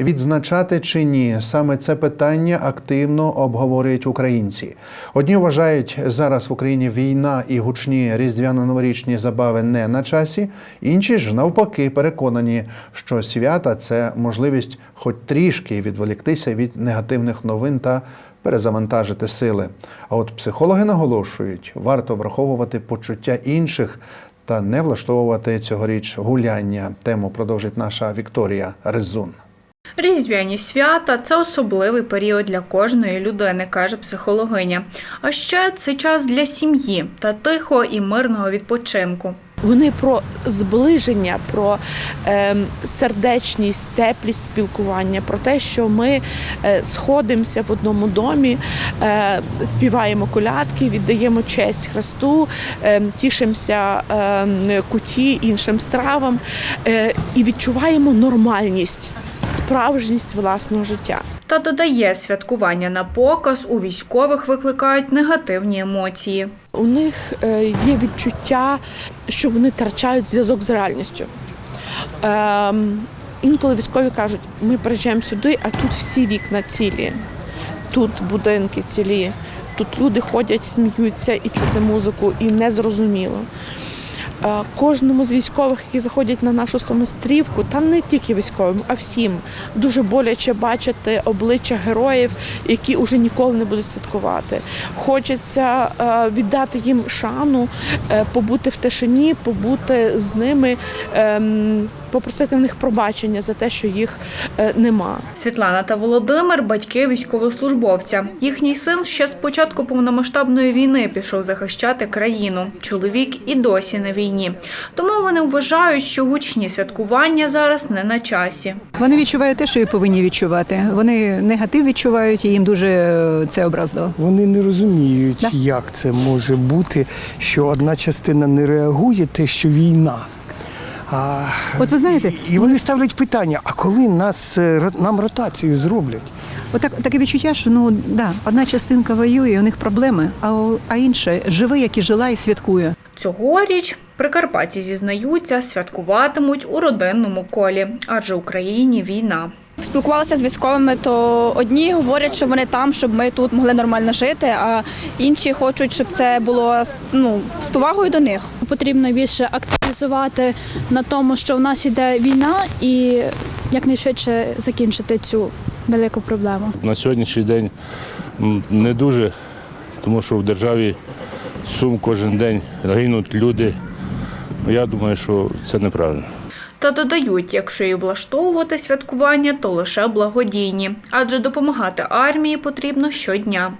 Відзначати чи ні, саме це питання активно обговорюють українці. Одні вважають, зараз в Україні війна і гучні різдвяно-новорічні забави не на часі, інші ж навпаки переконані, що свята це можливість хоч трішки відволіктися від негативних новин та перезавантажити сили. А от психологи наголошують, варто враховувати почуття інших та не влаштовувати цьогоріч гуляння. Тему продовжить наша Вікторія Резун. Різдвяні свята це особливий період для кожної людини, каже психологиня. А ще це час для сім'ї та тихого і мирного відпочинку. Вони про зближення, про е, сердечність, теплість спілкування, про те, що ми е, сходимося в одному домі, е, співаємо колядки, віддаємо честь Христу, е, тішимося е, куті іншим стравам е, і відчуваємо нормальність, справжність власного життя. Та додає, святкування на показ у військових викликають негативні емоції. У них е, є відчуття, що вони втрачають зв'язок з реальністю. Ем, інколи військові кажуть, ми приїжджаємо сюди, а тут всі вікна цілі, тут будинки цілі, тут люди ходять, сміються і чути музику, і незрозуміло. Е, Кожному з військових, які заходять на нашу самострівку, та не тільки військовим, а всім дуже боляче бачити обличчя героїв, які вже ніколи не будуть святкувати. Хочеться е, віддати їм шану, е, побути в тишині, побути з ними, ем, попросити в них пробачення за те, що їх е, нема. Світлана та Володимир батьки військовослужбовця. Їхній син ще з початку повномасштабної війни пішов захищати країну. Чоловік і досі на війні. Тому вони вважають, що гучні святкування зараз не на часі. Вони відчувають те, що і повинні відчувати. Вони негатив відчувають, і їм дуже е, це образливо. Вони не розуміють, Да. як це може бути, що одна частина не реагує, те, що війна. А, От ви знаєте, і вони ставлять питання: а коли нас е, нам ротацію зроблять? отак таке відчуття, що ну да, одна частинка воює, у них проблеми, а, а інша живе, як і жила, і святкує. Цьогоріч прикарпатці зізнаються, святкуватимуть у родинному колі, адже в Україні війна. Спілкувалася з військовими, то одні говорять, що вони там, щоб ми тут могли нормально жити, а інші хочуть, щоб це було ну, з повагою до них. Потрібно більше активізувати на тому, що в нас іде війна, і якнайшвидше закінчити цю велику проблему. На сьогоднішній день не дуже, тому що в державі сум кожен день гинуть люди. Ну, Я думаю, що це неправильно. Та додають, якщо і влаштовувати святкування, то лише благодійні, адже допомагати армії потрібно щодня.